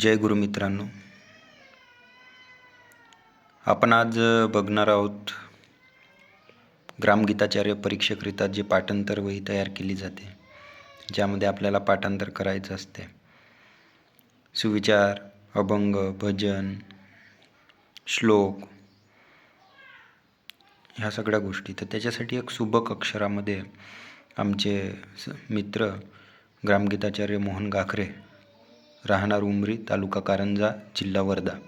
जय गुरु मित्रांनो. आपण आज बघणार आहोत ग्रामगीताचार्य परीक्षकरिता जे पाठांतर वही तयार केली जाते ज्यामध्ये आपल्याला पाठांतर करायचं असते. सुविचार अभंग भजन श्लोक ह्या सगळ्या गोष्टी. तर त्याच्यासाठी एक सुबक अक्षरामध्ये आमचे स मित्र ग्रामगीताचार्य मोहन गाखरे राहणार उमरी तालुका कारंजा जिल्हा वर्धा.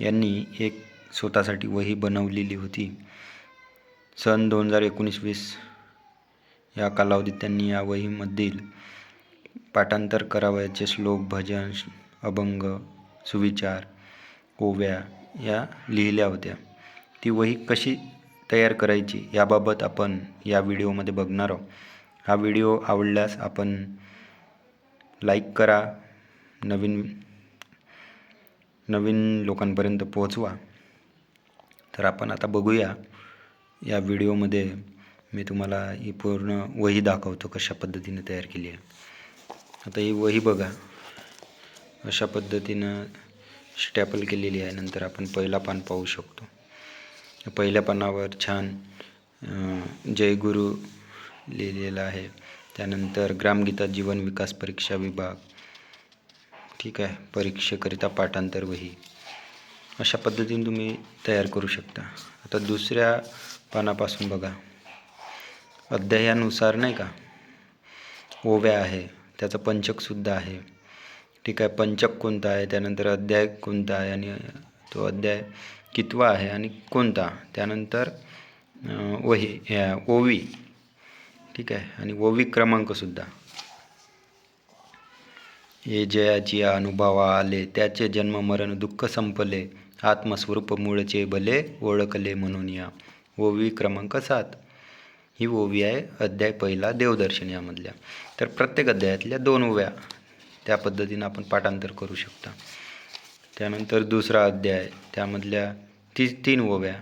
यांनी एक स्वतःसाठी वही बनवलेली होती. सन दोन हजार एकोणीस वीस या कालावधीत त्यांनी या वहीमधील पाठांतर करावयाचे श्लोक भजन अभंग सुविचार ओव्या या लिहिल्या होत्या. ती वही कशी तयार करायची याबाबत आपण या व्हिडिओमध्ये बघणार आहोत. हा व्हिडिओ आवडल्यास आपण लाईक करा नवीन नवीन लोकांपर्यंत पोहोचवा. तर आपण आता बघूया या व्हिडिओमध्ये मी तुम्हाला ही पूर्ण वही दाखवतो कशा पद्धतीने तयार केली आहे. आता ही वही बघा अशा पद्धतीनं स्टॅपल केलेली आहे. नंतर आपण पहिला पान पाहू शकतो. पहिल्या पानावर छान अं, जय गुरु लिहिलेलं आहे. त्यानंतर ग्रामगीता जीवन विकास परीक्षा विभाग. ठीक आहे परीक्षेकरिता पाठांतर वही. अशा पद्धतीने तुम्ही तयार करू शकता. आता दुसऱ्या पानापासून बघा. अध्यायानुसार नाही का? ओव्या आहे त्याचं पंचकसुद्धा आहे. ठीक आहे पंचक कोणता आहे त्यानंतर अध्याय कोणता आहे आणि तो अध्याय कितवा आहे आणि कोणता? त्यानंतर वही ओवी. ठीक आहे आणि ओवी क्रमांकसुद्धा ये जयाची अनुभवा आले. त्याचे जन्ममरण दुःख संपले. आत्मस्वरूप मूळचे भले ओळखले म्हणून या. ओवी क्रमांक सात. ही ओवी आहे अध्याय पहिला देवदर्शन यामधल्या. तर प्रत्येक अध्यायातल्या दोन ओव्या. त्या पद्धतीनं आपण पाठांतर करू शकता. त्यानंतर दुसरा अध्याय. त्यामधल्या ती तीन ओव्या.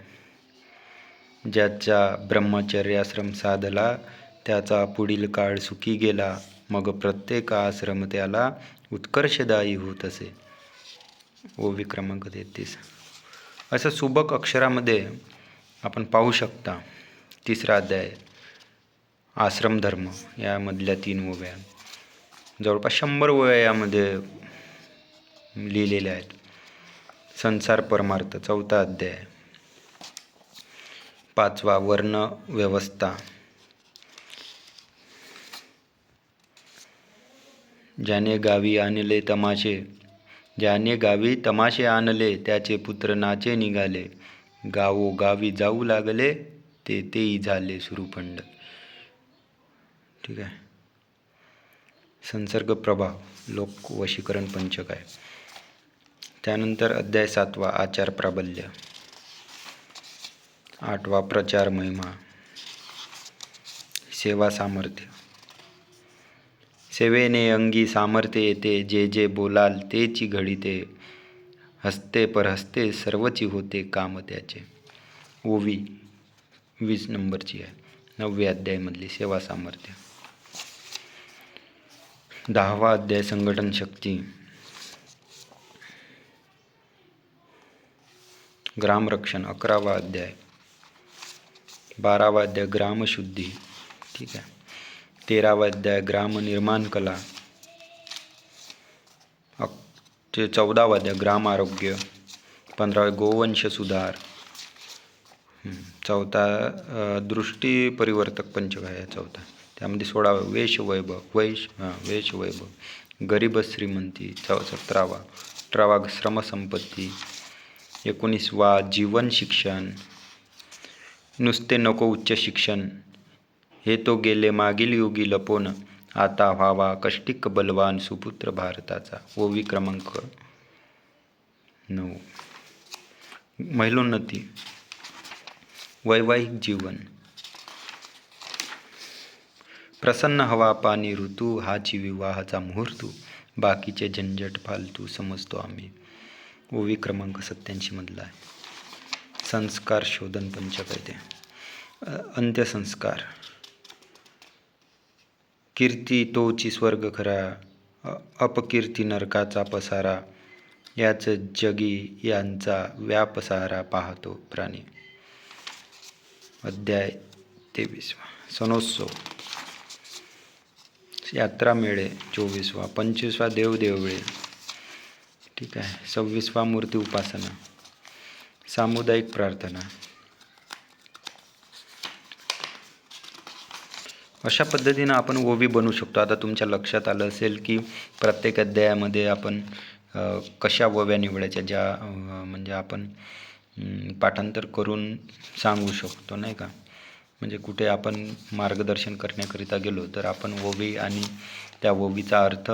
ज्याचा ब्रह्मचर्याश्रम साधला त्याचा पुढील काळ सुखी गेला. मग प्रत्येक आश्रम त्याला उत्कर्षदायी होत असे. ओवी क्रमांक तेहतीस. असं सुबक अक्षरामध्ये आपण पाहू शकता. तिसरा अध्याय. आश्रम धर्म. यामधल्या तीन ओव्या. जवळपास शंभर ओव्या यामध्ये लिहिलेल्या आहेत. संसार परमार्थ. चौथा अध्याय. पाचवा वर्ण व्यवस्था. ज्याने गावी आणले तमाशे. ज्याने गावी तमाशे आणले त्याचे पुत्र नाचे निघाले. गावो गावी जाऊ लागले ते तेही झाले सुरूपंड. ठीक आहे. संसर्ग प्रभाव लोक वशीकरण पंचक आहे. त्यानंतर अध्याय सातवा आचार प्राबल्य. आठवा प्रचार महिमा. सेवा सामर्थ्य. सेवेने अंगी सामर्थ्य येते जे जे बोलाल तेची घडीते हस्ते पर हस्ते सर्वची होते काम त्याचे. ओवी वीस नंबरची आहे. नवव्या अध्यायमधली सेवा सामर्थ्य. दहावा अध्याय संघटन शक्ती. ग्रामरक्षण अकरावा अध्याय. बारावा अध्याय ग्रामशुद्धी. ठीक आहे. तेरावा अध्याय ग्राम निर्माण कला. अक ते चौदावा अध्याय ग्राम आरोग्य. पंधरावा गोवंश सुधार. चौथा दृष्टी परिवर्तक पंचक आहे चौथा? त्यामध्ये सोळावा वेश वैभव वैश हां वेश वैभव. गरीब श्रीमंती चौ सतरावा. अठरावा श्रमसंपत्ती एकोणीसवा जीवन शिक्षण. नुसते नको उच्च शिक्षण. हे तो गेले मागील युगी लपोन. आता व्हावा कष्टिक बलवान सुपुत्र भारताचा. ओवी क्रमांक नऊ. महिलोन्नती वैवाहिक जीवन. प्रसन्न हवा पाणी ऋतू हाची विवाहाचा मुहूर्त बाकीचे झंझट फालतू समजतो आम्ही. ओवी क्रमांक सत्याऐंशीमधला आहे. संस्कार शोधन पंचक आहे ते अंत्यसंस्कार. कीर्ती तोची स्वर्ग खरा अपकीर्ती नरकाचा पसारा याच जगी यांचा व्यापसारा पाहतो प्राणी. अध्याय तेवीसवा सणोत्सव यात्रा मेळे चोवीसवा पंचवीसवा देवदेवळे ठीक आहे सव्वीसवा मूर्ती उपासना. सामुदायिक प्रार्थना. अशा पद्धतीनं आपण ओवी बनवू शकतो. आता तुमच्या लक्षात आलं असेल की प्रत्येक अध्यायामध्ये आपण कशा ओव्या निवडायच्या ज्या म्हणजे आपण पाठांतर करून सांगू शकतो नाही का? म्हणजे कुठे आपण मार्गदर्शन करण्याकरिता गेलो तर आपण ओवी आणि त्या ओवीचा अर्थ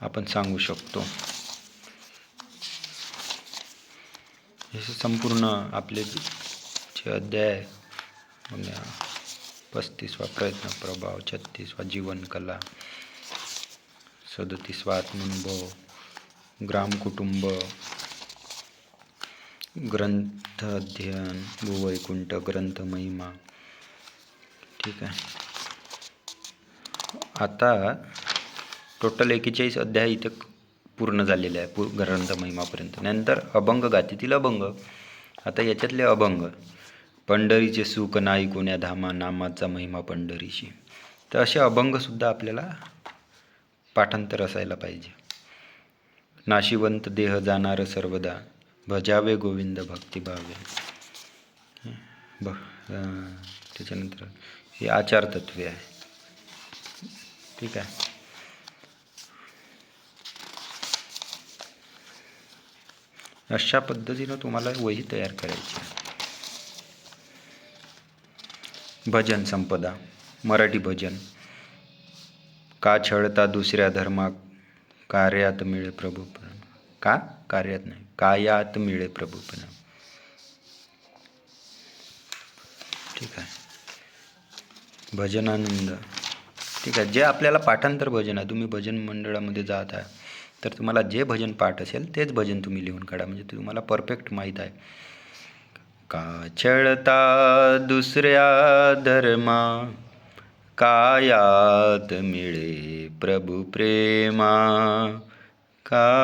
आपण सांगू शकतो. हे संपूर्ण आपले जे अध्याय आहे, पस्तीसवा प्रयत्न प्रभाव छत्तीसवा जीवनकला सदतीसवा आत्मनुभव ग्रामकुटुंब ग्रंथ अध्ययन भूवैकुंठ ग्रंथ महिमा. ठीक आहे. आता टोटल एकेचाळीस अध्याय इथे पूर्ण झालेले आहे पू ग्रंथ महिमापर्यंत. नंतर अभंग गातीतील अभंग. आता याच्यातले अभंग. पंढरीचे सुख नाही कोण्या धामा नामाचा महिमा पंढरीशी. तर असे अभंगसुद्धा आपल्याला पाठांतर असायला पाहिजे. नाशिवंत देह जाणार सर्वदा भजावे गोविंद भक्तिभावे ब त्याच्यानंतर हे आचारतत्वे आहे. ठीक आहे. अशा पद्धतीनं तुम्हाला वही तयार करायची भजन संपदा मराठी भजन. का छळता दुसऱ्या धर्मा कार्यात मिळे प्रभू का? कार्यात नाही. कायात मिळे प्रभू ठीक आहे. भजनानंद. ठीक आहे. जे आपल्याला पाठांतर भजन आहे तुम्ही भजन मंडळामध्ये जात आहे तर तुम्हाला जे भजन पाठ असेल तेच भजन तुम्ही लिहून काढा. म्हणजे ते तुम्हाला परफेक्ट माहीत आहे. का छळता दुसऱ्या धर्मा कायात मिळे प्रभु प्रेमा. काय